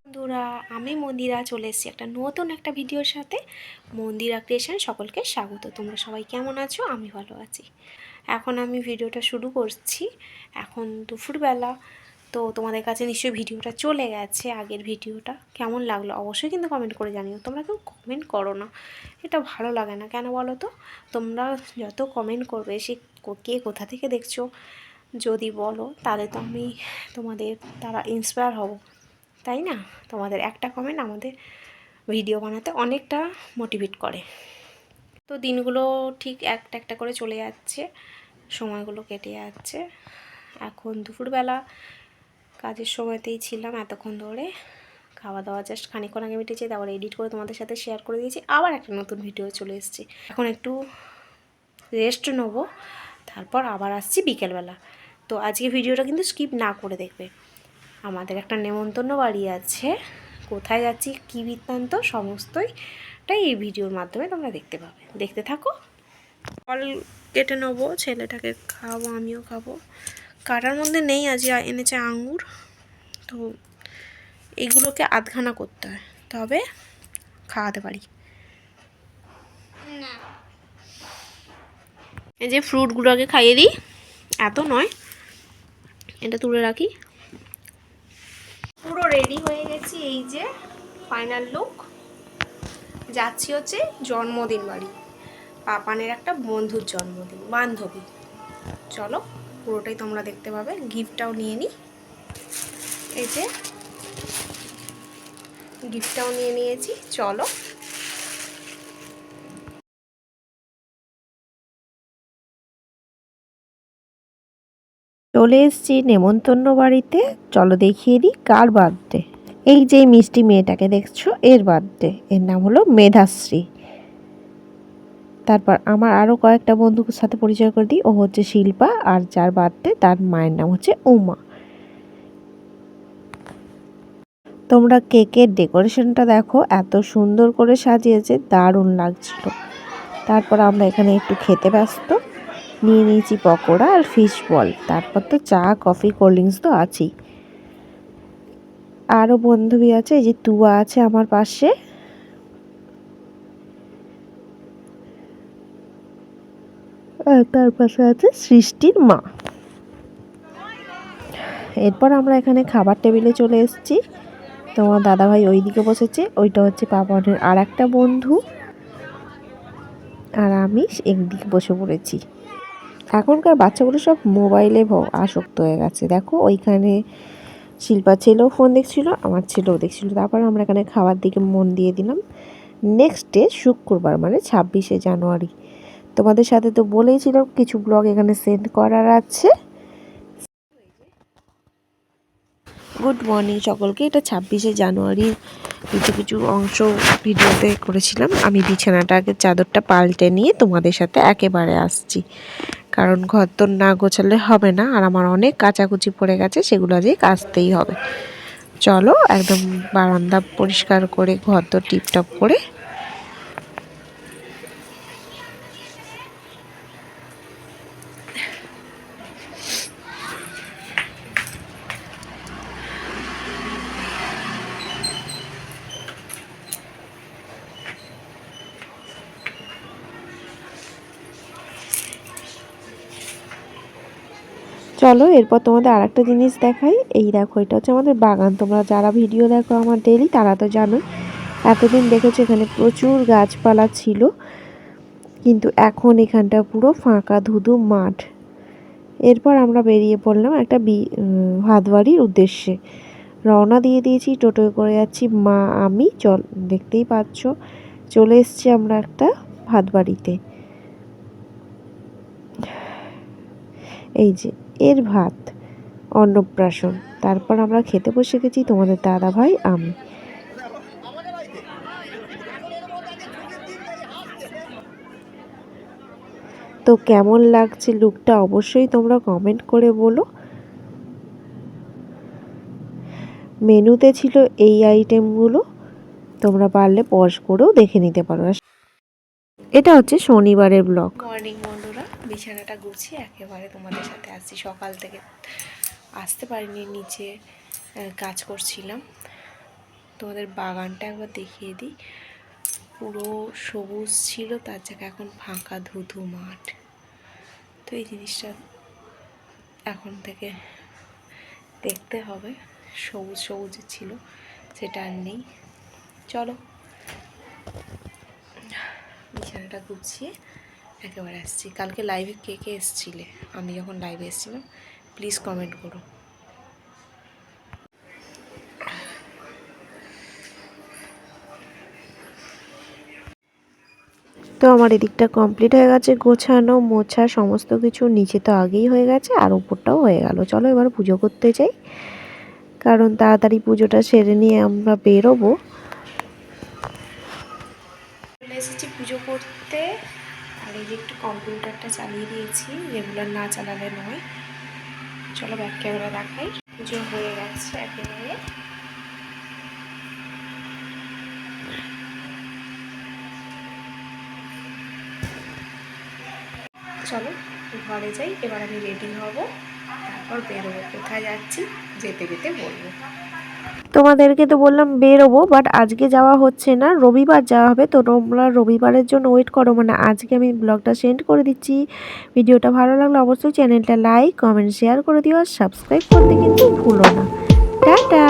বন্ধুরা, আমি মন্দিরা চলে এসেছি একটা নতুন একটা ভিডিওর সাথে। মন্দিরা ক্রিয়েশন সকলকে স্বাগত। তোমরা সবাই কেমন আছো? আমি ভালো আছি। এখন আমি ভিডিওটা শুরু করছি। এখন দুপুরবেলা। তো তোমাদের কাছে নিশ্চয়ই ভিডিওটা চলে গেছে, আগের ভিডিওটা। কেমন লাগল অবশ্যই কিন্তু কমেন্ট করে জানিও। তোমরা কেউ কমেন্ট করো না। এটা ভালো লাগে না। কেন বলো তো? তোমরা যত কমেন্ট করবে, সে কে কোথা থেকে দেখছ? যদি বলো, তাহলে তো আমি তোমাদের, তারা ইন্সপায়ার হব। তাই না? তোমাদের একটা কমেন্ট আমাদের ভিডিও বানাতে অনেকটা মোটিভেট করে। তো দিনগুলো ঠিক একটা একটা করে চলে যাচ্ছে। সময়গুলো কেটে যাচ্ছে। এখন দুপুরবেলা কাজের সময়তেই ছিলাম এতক্ষণ ধরে। খাওয়া দাওয়া জাস্ট খানিকক্ষণ আগে মিটেছে, তারপর এডিট করে তোমাদের সাথে শেয়ার করে দিয়েছি। আবার একটা নতুন ভিডিও চলে এসেছে। এখন একটু রেস্ট নেব, তারপর আবার আসছি বিকেলবেলা। তো আজকে ভিডিওটা কিন্তু স্কিপ না করে দেখবে। আমাদের একটা নেমন্তন্ন বাড়ি আছে। কোথায় যাচ্ছি, কী বৃত্তান্ত সমস্তই তাই এই ভিডিওর মাধ্যমে তোমরা দেখতে পাবে। দেখতে থাকো। ফল কেটে নেব, ছেলেটাকে খাওয়াবো, আমিও খাব। কাটার মধ্যে নেই আজ এনেছে আঙুর তো এগুলোকে আধখানা করতে হয়। তবে খাওয়াতে পারি। এই যে ফ্রুটগুলো আগে খাইয়ে দিই। এত নয়। এটা তুলে রাখি। পুরো রেডি হয়ে গেছি এই যে ফাইনাল লুক যাচ্ছি হচ্ছে জন্মদিন বাড়ি। পাপানের একটা বন্ধুর জন্মদিন বান্ধবী। চলো। পুরোটাই তোমরা দেখতে পাবে। গিফটটাও নিয়ে নিই এই যে গিফটটাও নিয়ে নিয়েছি। চলো। চলে এসেছি নেমন্তন্ন বাড়িতে। চলো দেখিয়ে দিই কার বার্থডে এই যে মিষ্টি মেয়েটাকে দেখছ, এর বার্থডে এর নাম হলো মেধাশ্রী। তারপর আমার আরও কয়েকটা বন্ধুর সাথে পরিচয় করে দিই। ও হচ্ছে শিল্পা আর যার বার্থডে তার মায়ের নাম হচ্ছে উমা। তোমরা কেকের ডেকোরেশনটা দেখো, এত সুন্দর করে সাজিয়েছে, দারুণ লাগছিল। তারপর আমরা এখানে একটু খেতে ব্যস্ত। নিয়ে নিয়েছি পকোড়া আর ফিশ বল তারপর তো চা কফি কোল্ড ড্রিঙ্কস তো আছেই। আরও বান্ধবী আছে, এই যে তুয়া আছে আমার পাশে। আর তার পাশে আছে সৃষ্টির মা। এরপর আমরা এখানে খাবার টেবিলে চলে এসেছি। তোমার দাদাভাই ওই ওইদিকে বসেছে, ওইটা হচ্ছে পাপনের আর একটা বন্ধু। আর আমি একদিকে বসে পড়েছি। এখনকার বাচ্চাগুলো সব মোবাইলে আসক্ত হয়ে গেছে। দেখো, ওইখানে শিল্পা ছেলেও ফোন দেখছিল, আমার ছেলেও দেখছিল। তারপর আমরা এখানে খাবার দিকে মন দিয়ে দিলাম। নেক্সট ডে শুক্রবার মানে ছাব্বিশে জানুয়ারি। তোমাদের সাথে তো বলেইছিলাম, কিছু ব্লগ এখানে সেন্ড করার আছে। গুড মর্নিং সকলকে, এটা ছাব্বিশে জানুয়ারির কিছু কিছু অংশ ভিডিওতে করেছিলাম। আমি বিছানাটাকে চাদরটা পাল্টে নিয়ে তোমাদের সাথে একেবারে আসছি। কারণ ঘর তো না গোছালে হবে না, আর আমার অনেক কাচাকুচি পড়ে গেছে, সেগুলো আজকে কাচতেই হবে। চলো একদম বারান্দা পরিষ্কার করে, ঘর তো টিপটপ করে চলো এরপর তোমাদের আরেকটা জিনিস দেখাই। এই দেখো এটা হচ্ছে আমাদের বাগান। তোমরা যারা ভিডিও দেখো আমার ডেলি তারা তো জানোই এতদিন দেখেছ এখানে প্রচুর গাছপালা ছিল। কিন্তু এখন এখানটা পুরো ফাঁকা ধুধু মাঠ। এরপর আমরা বেরিয়ে পড়লাম একটা বি উম, হাতবাড়ির উদ্দেশ্যে। রওনা দিয়ে দিয়েছি টোটোয় করে যাচ্ছি মা আমি। চল দেখতেই পাচ্ছ চলে এসছি আমরা একটা ভাতবাড়িতে এই যে এর ভাত, অন্নপ্রাশন। তারপর আমরা খেতে বসে গেছি তোমাদের দাদা ভাই, আমি। তো কেমন লাগছে লুকটা অবশ্যই তোমরা কমেন্ট করে বলো। মেনুতে ছিল এই আইটেমগুলো তোমরা পারলে পজ করেও দেখে নিতে পারো। এটা হচ্ছে শনিবারের ব্লগ মর্নিং বিছানাটা গুছিয়ে একেবারে তোমাদের সাথে আসছি সকাল থেকে আসতে পারিনি, নিচে কাজ করছিলাম। তোমাদের বাগানটা একবার দেখিয়ে দিই। পুরো সবুজ ছিল, তার জায়গায় এখন ফাঁকা ধুধু মাঠ। তো এই জিনিসটা এখন থেকে দেখতে হবে। সবুজ সবুজ ছিল, সেটা আর নেই। চলো, বিছানাটা গুছিয়ে একেবারে আসছি। কালকে লাইভে কে কে এসছিলে? আমি যখন লাইভে এসেছিলাম প্লিজ কমেন্ট করো। তো আমার এদিকটা কমপ্লিট হয়ে গেছে গোছানো মোছা সমস্ত কিছু নিচে তো আগেই হয়ে গেছে আর উপরটাও হয়ে গেল। চলো এবার পুজো করতে যাই কারণ তাড়াতাড়ি পুজোটা সেরে নিয়ে আমরা বেরোবো। চলে এসেছি পুজো করতে। এই যে একটু কম্পিউটারটা চালিয়ে দিয়েছি, রেগুলার না চালালে নয়। চলো ব্যাক ক্যামেরা দেখাই। পুজো হয়ে গেছে একেবারে। চলো, ঘরে যাই, এবার আমি রেডি হব। তারপর বেরোবো। কোথায় যাচ্ছি? যেতে যেতে বলব। তোমাদেরকে তো বললাম বেরোবো বাট আজকে যাওয়া হচ্ছে না, রবিবার যাওয়া হবে, তো তোমরা রবিবারের জন্য ওয়েট করো মানে আজকে আমি ব্লগটা সেন্ড করে দিচ্ছি। ভিডিওটা ভালো লাগলে অবশ্যই চ্যানেলটা লাইক কমেন্ট শেয়ার করে দিও, আর সাবস্ক্রাইব করতে কিন্তু ভুলো না। টাটা!